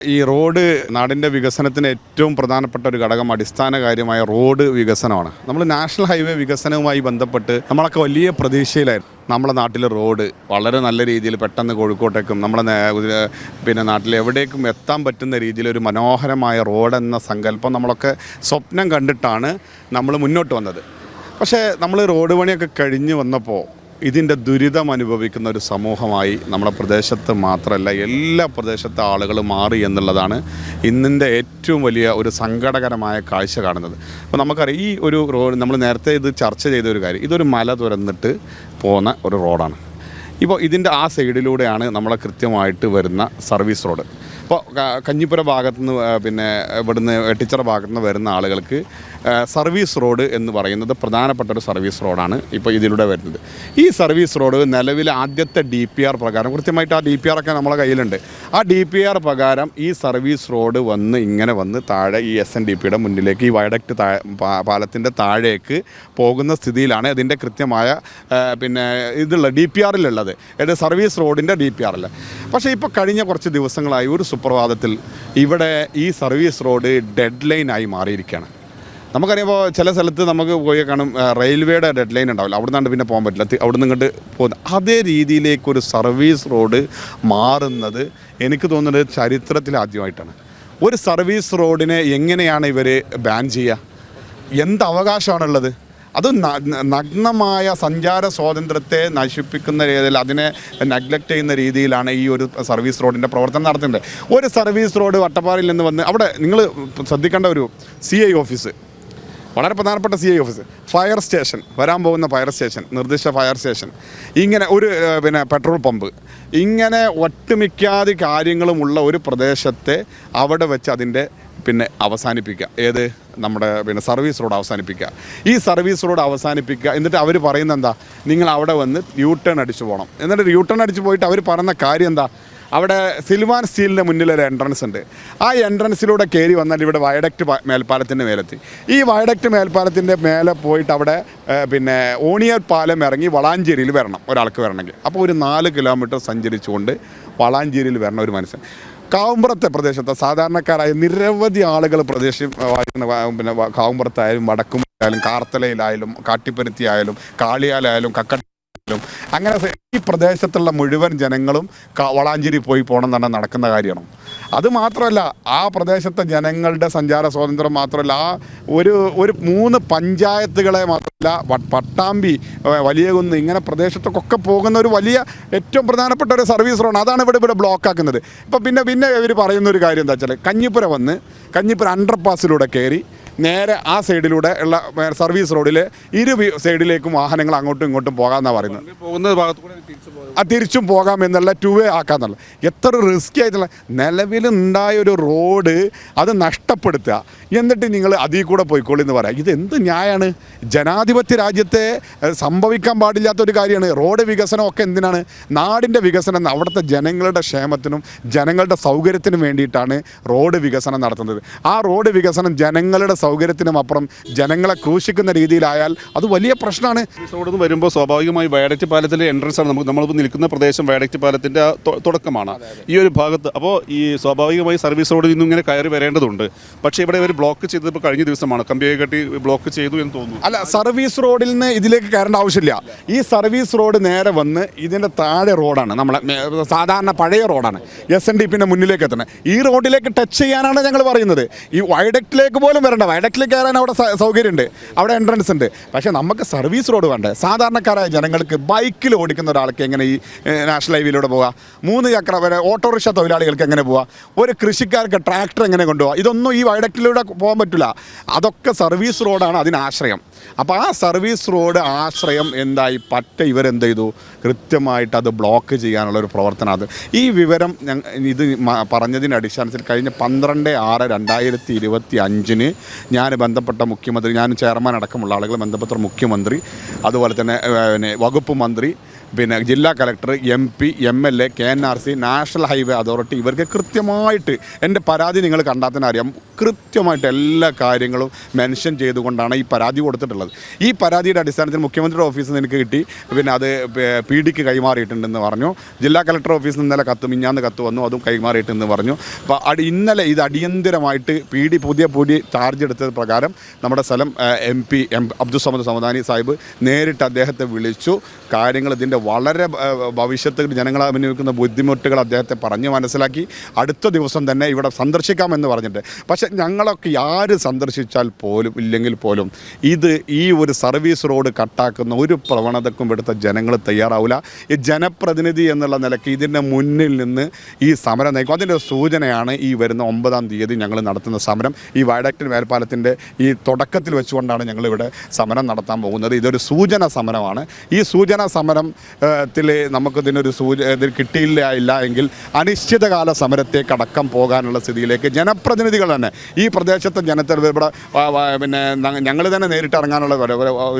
ഈ റോഡ് നാടിന്റെ വികസനത്തിന് ഏറ്റവും പ്രധാനപ്പെട്ട ഒരു ഘടകം അടിസ്ഥാന കാര്യമായ റോഡ് വികസനമാണ്. നമ്മൾ നാഷണൽ ഹൈവേ വികസനവുമായി ബന്ധപ്പെട്ട് നമ്മളൊക്കെ വലിയ പ്രതീക്ഷയിലായിരുന്നു. നമ്മുടെ നാട്ടിലെ റോഡ് വളരെ നല്ല രീതിയിൽ പെട്ടെന്ന് കോഴിക്കോട്ടേക്കും നമ്മുടെ പിന്നെ നാട്ടിൽ എവിടേക്കും എത്താൻ പറ്റുന്ന രീതിയിൽ ഒരു മനോഹരമായ റോഡ് എന്ന സങ്കല്പം നമ്മളൊക്കെ സ്വപ്നം കണ്ടിട്ടാണ് നമ്മൾ മുന്നോട്ട് വന്നത്. പക്ഷേ നമ്മൾ റോഡ് പണിയൊക്കെ കഴിഞ്ഞ് വന്നപ്പോൾ ഇതിന്റെ ദുരിതം അനുഭവിക്കുന്ന ഒരു സമൂഹമായി നമ്മുടെ പ്രദേശത്ത് മാത്രമല്ല എല്ലാ പ്രദേശത്തെ ആളുകൾ മാറി എന്നുള്ളതാണ് ഇന്നിന്റെ ഏറ്റവും വലിയ ഒരു സങ്കടകരമായ കാഴ്ച കാണുന്നത്. അപ്പോൾ നമുക്കറിയാം ഈ ഒരു റോഡ് നമ്മൾ നേരത്തെ ഇത് ചർച്ച ചെയ്ത ഒരു കാര്യം ഇതൊരു മല തുരന്നിട്ട് പോകുന്ന ഒരു റോഡാണ്. ഇപ്പോൾ ഇതിന്റെ ആ സൈഡിലൂടെയാണ് നമ്മളെ കൃത്യമായിട്ട് വരുന്ന സർവീസ് റോഡ്. ഇപ്പോൾ കഞ്ഞിപ്പുര ഭാഗത്തുനിന്ന് പിന്നെ ഇവിടുന്ന് എട്ടിച്ചിറ ഭാഗത്തു നിന്ന് വരുന്ന ആളുകൾക്ക് സർവീസ് റോഡ് എന്ന് പറയുന്നത് പ്രധാനപ്പെട്ട ഒരു സർവീസ് റോഡാണ് ഇപ്പോൾ ഇതിലൂടെ വരുന്നത്. ഈ സർവീസ് റോഡ് നിലവിലെ ആദ്യത്തെ ഡി പി ആർ പ്രകാരം കൃത്യമായിട്ട് ആ ഡി പി ആർ ഒക്കെ നമ്മളെ കയ്യിലുണ്ട്. ആ ഡി പി ആർ പ്രകാരം ഈ സർവീസ് റോഡ് വന്ന് ഇങ്ങനെ വന്ന് താഴെ ഈ എസ് എൻ ഡി പിയുടെ മുന്നിലേക്ക് ഈ വയഡക്റ്റ് താ പാലത്തിന്റെ താഴേക്ക് പോകുന്ന സ്ഥിതിയിലാണ് ഇതിന്റെ കൃത്യമായ പിന്നെ ഇതുള്ള ഡി പി ആറിലുള്ളത് സർവീസ് റോഡിന്റെ ഡി പി ആറിൽ പക്ഷേ ഇപ്പോൾ കഴിഞ്ഞ കുറച്ച് ദിവസങ്ങളായി ഒരു സുപ്രഭാതത്തിൽ ഇവിടെ ഈ സർവീസ് റോഡ് ഡെഡ് ലൈനായി മാറിയിരിക്കുകയാണ്. നമുക്കറിയുമ്പോൾ ചില സ്ഥലത്ത് നമുക്ക് പോയി കാണും റെയിൽവേയുടെ ഡെഡ് ലൈൻ ഉണ്ടാവില്ല. അവിടെ പിന്നെ പോകാൻ പറ്റില്ല. അവിടെ നിന്ന് ഇങ്ങോട്ട് പോകുന്നത് അതേ രീതിയിലേക്കൊരു സർവീസ് റോഡ് മാറുന്നത് എനിക്ക് തോന്നുന്നത് ചരിത്രത്തിൽ ആദ്യമായിട്ടാണ്. ഒരു സർവീസ് റോഡിനെ എങ്ങനെയാണ് ഇവർ ബാൻ ചെയ്യുക? എന്ത് അവകാശമാണുള്ളത്? അത് നഗ്നമായ സഞ്ചാര സ്വാതന്ത്ര്യത്തെ നശിപ്പിക്കുന്ന രീതിയിൽ അതിനെ നെഗ്ലക്റ്റ് ചെയ്യുന്ന രീതിയിലാണ് ഈ ഒരു സർവീസ് റോഡിന്റെ പ്രവർത്തനം നടത്തുന്നത്. ഒരു സർവീസ് റോഡ് വട്ടപ്പാറയിൽ നിന്ന് വന്ന് അവിടെ നിങ്ങൾ ശ്രദ്ധിക്കേണ്ട ഒരു സി ഐ ഓഫീസ് വളരെ പ്രധാനപ്പെട്ട C I office fire station വരാൻ പോകുന്ന ഫയർ സ്റ്റേഷൻ നിർദ്ദിഷ്ട ഫയർ സ്റ്റേഷൻ ഇങ്ങനെ ഒരു പിന്നെ പെട്രോൾ പമ്പ് ഇങ്ങനെ ഒട്ടുമിക്കാതെ കാര്യങ്ങളുമുള്ള ഒരു പ്രദേശത്തെ അവിടെ വെച്ച് അതിന്റെ പിന്നെ അവസാനിപ്പിക്കുക. ഏത്? നമ്മുടെ പിന്നെ സർവീസ് റോഡ് അവസാനിപ്പിക്കുക. ഈ സർവീസ് റോഡ് അവസാനിപ്പിക്കുക എന്നിട്ട് അവർ പറയുന്ന എന്താ? നിങ്ങൾ അവിടെ വന്ന് യൂ ടേൺ അടിച്ചു പോകണം. എന്നിട്ട് യൂ ടേൺ അടിച്ചു പോയിട്ട് അവർ പറയുന്ന കാര്യം എന്താ? അവിടെ സിൽവാൻ സ്റ്റീലിന്റെ മുന്നിലൊരു എൻട്രൻസ് ഉണ്ട്. ആ എൻട്രൻസിലൂടെ കയറി വന്നാൽ ഇവിടെ വയഡക്റ്റ് മേൽപ്പാലത്തിന്റെ മേലെത്തി. ഈ വയഡക്റ്റ് മേൽപ്പാലത്തിന്റെ മേലെ പോയിട്ട് അവിടെ പിന്നെ ഓണിയർ പാലം ഇറങ്ങി വളാഞ്ചേരിയിൽ വരണം ഒരാൾക്ക് വരണമെങ്കിൽ. അപ്പോൾ ഒരു നാല് കിലോമീറ്റർ സഞ്ചരിച്ചുകൊണ്ട് വളാഞ്ചേരിയിൽ വരണം ഒരു മനുഷ്യൻ. കാവുമ്പുറത്തെ പ്രദേശത്തെ സാധാരണക്കാരായ നിരവധി ആളുകൾ പ്രദേശം പിന്നെ കാവുമ്പുറത്തായാലും വടക്കുമായാലും കാർത്തലയിലായാലും കാട്ടിപ്പരുത്തിയായാലും കാളിയാലായാലും കക്കട്ടും അങ്ങനെ ഈ പ്രദേശത്തുള്ള മുഴുവൻ ജനങ്ങളും വളാഞ്ചേരി പോയി പോകണം തന്നെ നടക്കുന്ന കാര്യമാണ്. അത് മാത്രമല്ല ആ പ്രദേശത്തെ ജനങ്ങളുടെ സഞ്ചാര സ്വാതന്ത്ര്യം മാത്രമല്ല ആ ഒരു ഒരു മൂന്ന് പഞ്ചായത്തുകളെ മാത്രമല്ല പട്ടാമ്പി വലിയ കുന്ന് ഇങ്ങനെ പ്രദേശത്തൊക്കെ പോകുന്ന ഒരു വലിയ ഏറ്റവും പ്രധാനപ്പെട്ട ഒരു സർവീസ് റോഡ് അതാണ് ഇവിടെ ഇവിടെ ബ്ലോക്ക് ആക്കുന്നത്. ഇപ്പം പിന്നെ പിന്നെ ഇവർ പറയുന്ന ഒരു കാര്യം എന്താ വെച്ചാൽ കഞ്ഞിപ്പുര വന്ന് കഞ്ഞിപ്പുര അണ്ടർപാസിലൂടെ കയറി നേരെ ആ സൈഡിലൂടെ ഉള്ള സർവീസ് റോഡിൽ ഇരു സൈഡിലേക്കും വാഹനങ്ങൾ അങ്ങോട്ടും ഇങ്ങോട്ടും പോകാമെന്നാണ് പറയുന്നത്. പോകുന്ന ആ തിരിച്ചും പോകാം എന്നുള്ള ടു വേ ആക്കാന്നുള്ള എത്ര റിസ്കി ആയിട്ടുള്ള നിലവിലുണ്ടായ ഒരു റോഡ് അത് നഷ്ടപ്പെടുത്തുക. എന്നിട്ട് നിങ്ങൾ അതിൽ കൂടെ പോയിക്കോളി എന്ന് പറയാം. ഇത് എന്ത് ന്യായമാണ് ജനാധിപത്യ രാജ്യത്തെ സംഭവിക്കാൻ പാടില്ലാത്ത ഒരു കാര്യമാണ്. റോഡ് വികസനം ഒക്കെ എന്തിനാണ്? നാടിന്റെ വികസനം അവിടുത്തെ ജനങ്ങളുടെ ക്ഷേമത്തിനും ജനങ്ങളുടെ സൗകര്യത്തിനും വേണ്ടിയിട്ടാണ് റോഡ് വികസനം നടത്തുന്നത്. ആ റോഡ് വികസനം ജനങ്ങളുടെ സൗകര്യത്തിനും അപ്പുറം ജനങ്ങളെ ക്രൂശിക്കുന്ന രീതിയിലായാൽ അത് വലിയ പ്രശ്നമാണ്. റോഡിൽ നിന്ന് വരുമ്പോൾ സ്വാഭാവികമായി വയഡക്റ്റ് പാലത്തിലെ എൻട്രൻസ് ആണ്. നമുക്ക് നമ്മളിപ്പോൾ നിൽക്കുന്ന പ്രദേശം വയഡക്റ്റ് പാലത്തിന്റെ ആ തുടക്കമാണ്. ഈ ഒരു ഭാഗത്ത് അപ്പോൾ ഈ സ്വാഭാവികമായി സർവീസ് റോഡിൽ നിന്നും ഇങ്ങനെ കയറി വരേണ്ടതുണ്ട്. പക്ഷേ ഇവിടെ ഒരു ബ്ലോക്ക് ചെയ്തപ്പോൾ കഴിഞ്ഞ ദിവസമാണ്. കമ്പിയെ കെട്ടി ബ്ലോക്ക് ചെയ്തു എന്ന് തോന്നുന്നു. അല്ല സർവീസ് റോഡിൽ നിന്ന് ഇതിലേക്ക് കയറേണ്ട ആവശ്യമില്ല. ഈ സർവീസ് റോഡ് നേരെ വന്ന് ഇതിന്റെ താഴെ റോഡാണ് നമ്മളെ സാധാരണ പഴയ റോഡാണ് എസ് എൻ ഡി പിന്നെ മുന്നിലേക്ക് എത്തണം. ഈ റോഡിലേക്ക് ടച്ച് ചെയ്യാനാണ് ഞങ്ങൾ പറയുന്നത്. ഈ വയഡക്റ്റിലേക്ക് പോലും വരണ്ട. വയഡക്റ്റിലേക്ക് കയറാൻ അവിടെ സൗകര്യമുണ്ട്. അവിടെ എൻട്രൻസ് ഉണ്ട്. പക്ഷേ നമുക്ക് സർവീസ് റോഡ് വേണ്ടേ? സാധാരണക്കാരായ ജനങ്ങൾക്ക് ബൈക്കിൽ ഓടിക്കുന്ന ഒരാൾക്ക് എങ്ങനെ ഈ നാഷണൽ ഹൈവേയിലൂടെ പോകാം? മൂന്ന് ചക്ര ഓട്ടോറിക്ഷ തൊഴിലാളികൾക്ക് എങ്ങനെ പോവുക ഒരു കൃഷിക്കാർക്ക് ട്രാക്ടർ എങ്ങനെ കൊണ്ടുപോകാം? ഇതൊന്നും ഈ വൈഡക്റ്റിലൂടെ പോകാൻ പറ്റില്ല. അതൊക്കെ സർവീസ് റോഡാണ് അതിന് ആശ്രയം അപ്പോൾ ആ സർവീസ് റോഡ് ആശ്രയം എന്തായി? പറ്റ ഇവരെന്ത് ചെയ്തു? കൃത്യമായിട്ട് അത് ബ്ലോക്ക് ചെയ്യാനുള്ള ഒരു പ്രവർത്തനം അത്. ഈ വിവരം ഇത് പറഞ്ഞതിന്റെ അടിസ്ഥാനത്തിൽ കഴിഞ്ഞ പന്ത്രണ്ട് ആറ് രണ്ടായിരത്തി ഇരുപത്തി അഞ്ചിന് ഞാൻ ബന്ധപ്പെട്ട മുഖ്യമന്ത്രി ഞാൻ ചെയർമാൻ അടക്കമുള്ള ആളുകൾ ബന്ധപ്പെട്ട മുഖ്യമന്ത്രി അതുപോലെ തന്നെ വകുപ്പ് മന്ത്രി പിന്നെ ജില്ലാ collector M P M L A K N R C national highway authority ഇവർക്ക് കൃത്യമായിട്ട് എന്റെ പരാതി നിങ്ങൾ കണ്ടാൽ തന്നെ അറിയാം കൃത്യമായിട്ട് എല്ലാ കാര്യങ്ങളും മെൻഷൻ ചെയ്തുകൊണ്ടാണ് ഈ പരാതി കൊടുത്തിട്ടുള്ളത്. ഈ പരാതിയുടെ അടിസ്ഥാനത്തിൽ മുഖ്യമന്ത്രിയുടെ ഓഫീസിൽ നിന്ന് എനിക്ക് കിട്ടി. പിന്നെ അത് പി ഡിക്ക് കൈമാറിയിട്ടുണ്ടെന്ന് പറഞ്ഞു. ജില്ലാ കളക്ടർ ഓഫീസിൽ നിന്ന് ഇന്നലെ കത്ത് മിഞ്ഞാന്ന് കത്ത് വന്നു അതും കൈമാറിയിട്ടുണ്ടെന്ന് പറഞ്ഞു. അപ്പോൾ അടി ഇന്നലെ ഇത് അടിയന്തരമായിട്ട് പി ഡി പുതിയ പുതിയ ചാർജ് എടുത്തത് പ്രകാരം നമ്മുടെ സ്ഥലം M P M Abdul Samad Samadani Sahib നേരിട്ട് അദ്ദേഹത്തെ വിളിച്ചു. കാര്യങ്ങൾ ഇതിന്റെ വളരെ ഭവിഷ്യത്തിൽ ഭവിഷ്യത്ത് ജനങ്ങൾ അഭിനയിക്കുന്ന ബുദ്ധിമുട്ടുകൾ അദ്ദേഹത്തെ പറഞ്ഞ് മനസ്സിലാക്കി. അടുത്ത ദിവസം തന്നെ ഇവിടെ സന്ദർശിക്കാമെന്ന് പറഞ്ഞിട്ട്. പക്ഷെ ഞങ്ങളൊക്കെ ആര് സന്ദർശിച്ചാൽ പോലും ഇല്ലെങ്കിൽ പോലും ഇത് ഈ ഒരു സർവീസ് റോഡ് കട്ടാക്കുന്ന ഒരു പ്രവണതക്കും ഇവിടുത്തെ ജനങ്ങൾ തയ്യാറാവില്ല ഈ ജനപ്രതിനിധി എന്നുള്ള നിലയ്ക്ക് ഇതിന്റെ മുന്നിൽ നിന്ന് ഈ സമരം നയിക്കും. അതിന്റെ സൂചനയാണ് ഈ വരുന്ന ഒമ്പതാം തീയതി ഞങ്ങൾ നടത്തുന്ന സമരം. ഈ വയഡക്റ്റ് മേൽപ്പാലത്തിന്റെ ഈ തുടക്കത്തിൽ വെച്ചുകൊണ്ടാണ് ഞങ്ങളിവിടെ സമരം നടത്താൻ പോകുന്നത്. ഇതൊരു സൂചന സമരമാണ്. ഈ സൂചന സമരത്തിൽ നമുക്കിതിനൊരു സൂച ഇതിൽ കിട്ടിയില്ല ഇല്ല എങ്കിൽ അനിശ്ചിതകാല സമരത്തേക്ക് അടക്കം പോകാനുള്ള സ്ഥിതിയിലേക്ക് ജനപ്രതിനിധികൾ തന്നെ. ഈ പ്രദേശത്തെ ജനത്തിൽ ഇവിടെ പിന്നെ ഞങ്ങൾ തന്നെ നേരിട്ട് ഇറങ്ങാനുള്ള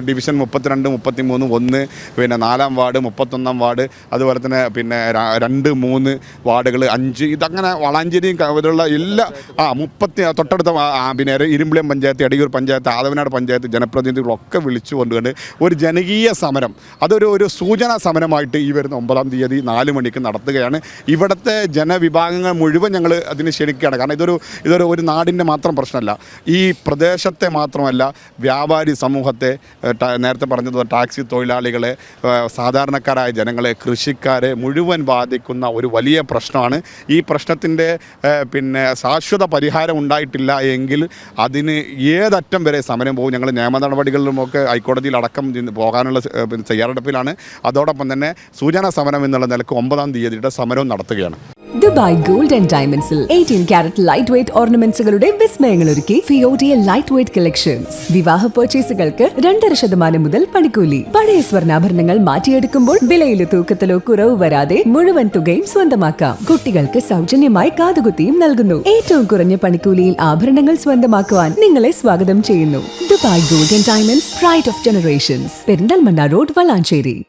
ഡിവിഷൻ മുപ്പത്തിരണ്ട് മുപ്പത്തി മൂന്ന് ഒന്ന് പിന്നെ നാലാം വാർഡ് മുപ്പത്തൊന്നാം വാർഡ് അതുപോലെ തന്നെ പിന്നെ രണ്ട് മൂന്ന് വാർഡുകൾ അഞ്ച് ഇതങ്ങനെ വളാഞ്ചേരിയും ഇതിലുള്ള എല്ലാ ആ മുപ്പത്തി തൊട്ടടുത്ത പിന്നെ ഇരുമ്പിളിയം പഞ്ചായത്ത് അടിയൂർ പഞ്ചായത്ത് ആദവനാട് പഞ്ചായത്ത് ജനപ്രതിനിധികളൊക്കെ വിളിച്ചു കൊണ്ടുകൊണ്ട് ഒരു ജനകീയ സമരം. അതൊരു ഒരു സൂചനാ സമരമായിട്ട് ഈ വരുന്ന ഒമ്പതാം തീയതി നാല് മണിക്ക് നടത്തുകയാണ്. ഇവിടുത്തെ ജനവിഭാഗങ്ങൾ മുഴുവൻ ഞങ്ങൾ അതിന് ക്ഷണിക്കുകയാണ്. കാരണം ഇതൊരു ഇതൊരു ഒരു നാടിന്റെ മാത്രം പ്രശ്നമല്ല. ഈ പ്രദേശത്തെ മാത്രമല്ല വ്യാപാരി സമൂഹത്തെ നേരത്തെ പറഞ്ഞത് ടാക്സി തൊഴിലാളികളെ സാധാരണക്കാരായ ജനങ്ങളെ കൃഷിക്കാരെ മുഴുവൻ ബാധിക്കുന്ന ഒരു വലിയ പ്രശ്നമാണ്. ഈ പ്രശ്നത്തിന്റെ പിന്നെ ശാശ്വത പരിഹാരം ഉണ്ടായിട്ടില്ല എങ്കിൽ അതിന് ഏതറ്റം വരെ സമരം പോകും. ഞങ്ങൾ നിയമ നടപടികളിലുമൊക്കെ ഹൈക്കോടതിയിൽ അടക്കം പോകാനുള്ള തയ്യാറെടുപ്പിലാണ്. അതോടൊപ്പം തന്നെ സൂചന സമരം എന്നുള്ള നിലയ്ക്ക് ഒമ്പതാം തീയതിയുടെ സമരവും നടത്തുകയാണ്. ദുബായ് ഗോൾഡ് ആൻഡ് ഡയമണ്ട്സിൽ എയ്റ്റീൻ ക്യാരറ്റ് ലൈറ്റ് വെയ്റ്റ് ഓർണമെന്റ്സുകളുടെ വിസ്മയങ്ങൾ ഒരുക്കി ഫിയോഡിയ ലൈറ്റ് വെയ്റ്റ് കളക്ഷൻസ് വിവാഹ പർച്ചേസുകൾക്ക് രണ്ടര ശതമാനം മുതൽ പണിക്കൂലി. പഴയ സ്വർണാഭരണങ്ങൾ മാറ്റിയെടുക്കുമ്പോൾ വിലയിൽ തൂക്കത്തിലോ കുറവ് വരാതെ മുഴുവൻ തുകയും സ്വന്തമാക്കാം. കുട്ടികൾക്ക് സൗജന്യമായി കാതുകുത്തിയും നൽകുന്നു. ഏറ്റവും കുറഞ്ഞ പണിക്കൂലിയിൽ ആഭരണങ്ങൾ സ്വന്തമാക്കുവാൻ നിങ്ങളെ സ്വാഗതം ചെയ്യുന്നു. Dubai gold and diamonds pride of generations Perinthalmanna road Valanchery.